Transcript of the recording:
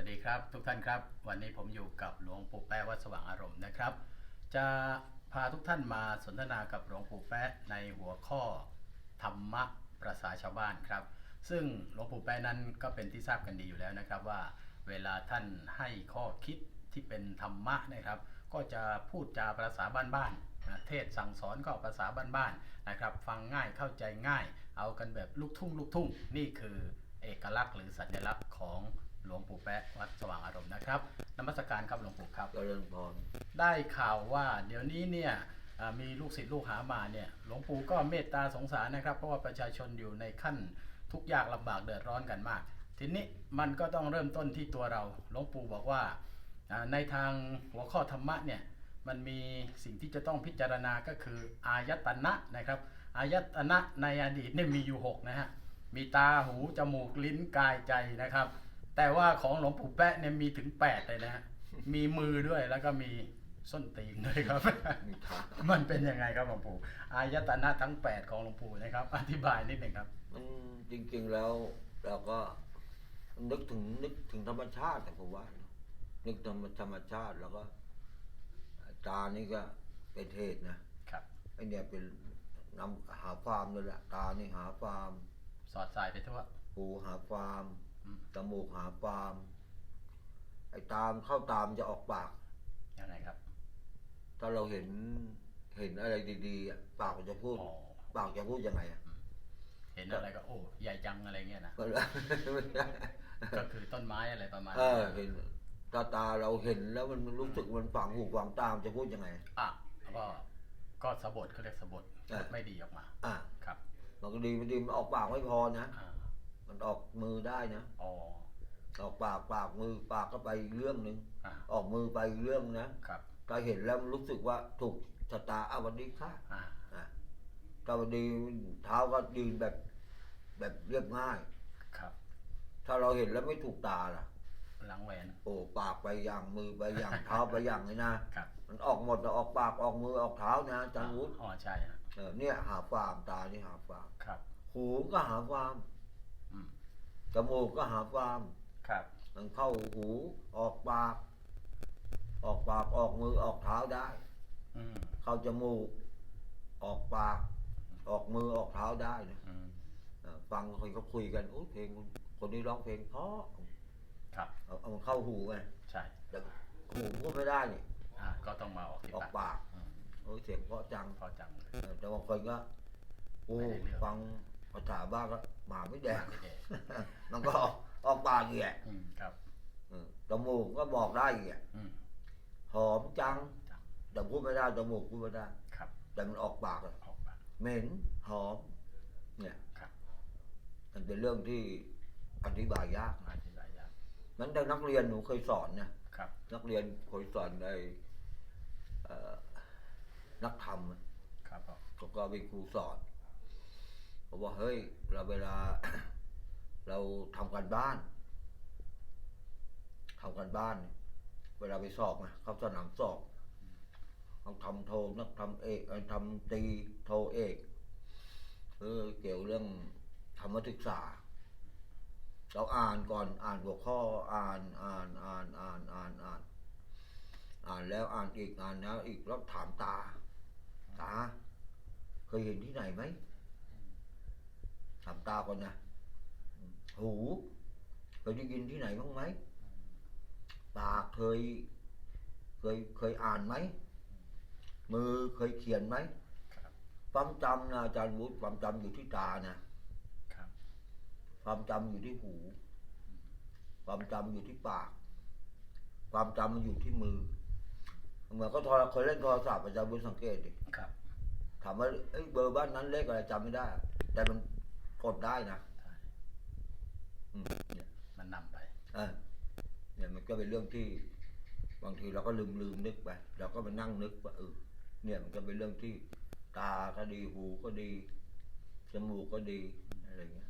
วัสดีครับทุกท่านครับ วันนี้ผมอยู่กับหลวงปู่แป๊ะวัดสว่างอารมณ์นะครับ จะพาทุกท่านมาสนทนากับหลวงปู่แป๊ะในหัวข้อธรรมะประสาชาวบ้านครับ ซึ่งหลวงปู่แป๊ะนั้นก็เป็นที่ทราบกันดีอยู่แล้วนะครับว่า เวลาท่านให้ข้อคิดที่เป็นธรรมะนะครับ ก็จะพูดจาภาษาบ้านๆนะเทศสั่งสอนก็ภาษาบ้านๆนะครับ ฟังง่ายเข้าใจง่าย เอากันแบบลูกทุ่งลูกทุ่งนี่คือเอกลักษณ์หรือสัญลักษณ์ของ หลวงปู่แป๊ะวัดสว่างอารมณ์นะครับนมัสการครับหลวงปู่ครับเจริญพรได้ข่าวว่าเดี๋ยวนี้เนี่ยอ่ามีลูกศิษย์ลูกหามาเนี่ยหลวงปู่ก็เมตตาสงสารนะครับ เพราะว่าประชาชนอยู่ในขั้นทุกข์ยากลำบากเดือดร้อนกันมาก ทีนี้มันก็ต้องเริ่มต้นที่ตัวเราหลวงปู่บอกว่าอ่าในทางหัวข้อธรรมะเนี่ยมันมีสิ่งที่จะต้องพิจารณาก็คืออายตนะนะครับอายตนะในอดีตเนี่ยมีอยู่หกนะฮะมีตาหูจมูกลิ้นกายใจนะครับ แต่ว่าของหลวงปู่แปะเนี่ยมีถึงแปดเลยนะฮะมีมือด้วยแล้วก็มีส้นตีนด้วยครับมีทางมันเป็นยังไงครับหลวงปู่อายตนะทั้ง8ของหลวงปู่นะครับ อธิบายนิดหนึ่งครับมันจริงๆแล้วเราก็นึกถึงนึกถึงธรรมชาติแต่ผมว่านะนึกถึงธรรมชาติแล้วก็ตานี่ก็เป็นเทศนะครับไอเนี่ยเป็นนำหาฟาร์มเลยแหละตานี่หาฟาร์มสอดสายไปทั่วหูหาฟาร์มอืม จมูกหาฟาร์มไอตามเข้าตามจะออกปากยังไงครับ ถ้าเราเห็นเห็นอะไรดีๆอะปากมันจะพูด อ๋อ ปากจะพูดยังไงอะเห็นอะไรก็โอ้ใหญ่จังอะไรเงี้ยนะก็ก็คือต้นไม้อะไรประมาณเอนั้นอเห็นตาตาเราเห็นแล้วมันรู้สึกมันฝังหูฝังตามนจะพูดยังไง อะก็ก็สะบดเขาเรียกสะบดเออพูดไม่ดีออกมา อะครับ มันก็ดีมันดีมันออกปากไม่พอนะ อ่า มันออกมือได้นะอ๋อ ออกปากปากมือปากก็ไปอีกเรื่องหนึ่งอ่า ออกมือไปอีกเรื่องนะครับถ้าเห็นแล้วมันรู้สึกว่าถูกชะตาอาวันดีค่ะอ่า อะถ้าวันดีเท้าก็ยืนแบบ แบบเรียบง่าย ครับ ถ้าเราเห็นแล้วไม่ถูกตาล่ะ หลังแหวน โอ้ปากไปอย่างมือไปอย่าง เท้าไปอย่างเลยนะครับ มันออกหมดนะออกปากออกมือออกเท้านะอาจันวุฒิอ๋อ ใช่ฮะเออเนี่ยหาฟาร์มตานี่หาฟาร์มครับ หูก็หาฟาร์มอืม จมูกก็หาฟาร์มครับ มันเข้าหูออกปาก ออกปากออกมือออกเท้าได้ อืมเข้าจมูก ออกปาก ออกมือออกเท้าได้นะอืมเออฟังคนเขาคุยกันโอ้ยเพลงคนคนนี้ร้องเพลงเพราะครับ เอาเอามันเข้าหูไงใช่แต่หูพูดไม่ได้นี่อ่าก็ต้องมาออกที่ออกปากปากอืมโอ้ยเสียงเพราะจังพอจังเลย เออแต่บางคนก็โอ้ไม่ได้เรื่อง ฟัง ภาษาบ้านก็หมาไม่แดง ไม่ได้มันก็ออกออกปากอีกแหละอืมครับเออจมูกก็บอกได้อีกแหละอืม หอมจัง จัง แต่พูดไม่ได้จมูกพูดไม่ได้ ครับ แต่มันออกปากอะออกปาก เหม็นหอม เนี่ยครับ มันเป็นเรื่องที่อธิบายยากอธิบายยากนั้นแต่นักเรียนหนูเคยสอนนะครับ นักเรียนเคยสอนในเอ่อนักธรรมอะครับผมเขาก็เป็นครูสอน บอกว่าเฮ้ยเราเวลา เราทำกันบ้านทำกันบ้าน เวลาไปสอบไงเขาสนามสอบต้องทำโทนักทำเอกเอ่อทำตีโทเอกเออเกี่ยวเรื่องธรรมศึกษา เราอ่านก่อนอ่านหัวข้ออ่านอ่านอ่านอ่านอ่านอ่านอ่านแล้วอ่านอีกอ่านแล้วอีกแล้วถามตาตาเคยเห็นที่ไหนไหมามตาก่อนนะ หูเคยได้ยินที่ไหนบ้างไหมปากเคย เคยเคยอ่านไหม มือเคยเขียนไหมครับความจำนะอาจารย์วุฒิความจำอยู่ที่ตานะครับความจำอยู่ที่หู ความจำอยู่ที่ปาก ความจำมันอยู่ที่มือเหมือนก็โทรเคยเล่นโทรศัพท์อาจารย์วุฒิสังเกตดิครับถามว่าเอ้ยเบอร์บ้านนั้นเลขอะไรจำไม่ได้ แต่มัน กดได้นะใช่อืมเนี่ย มันนำไป เออเนี่ยมันก็เป็นเรื่องที่ บางทีเราก็ลืมลืมนึกไปเราก็มานั่งนึกว่าเออเนี่ยมันก็เป็นเรื่องที่ ตาก็ดีหูก็ดีจมูกก็ดีอะไรเงี้ย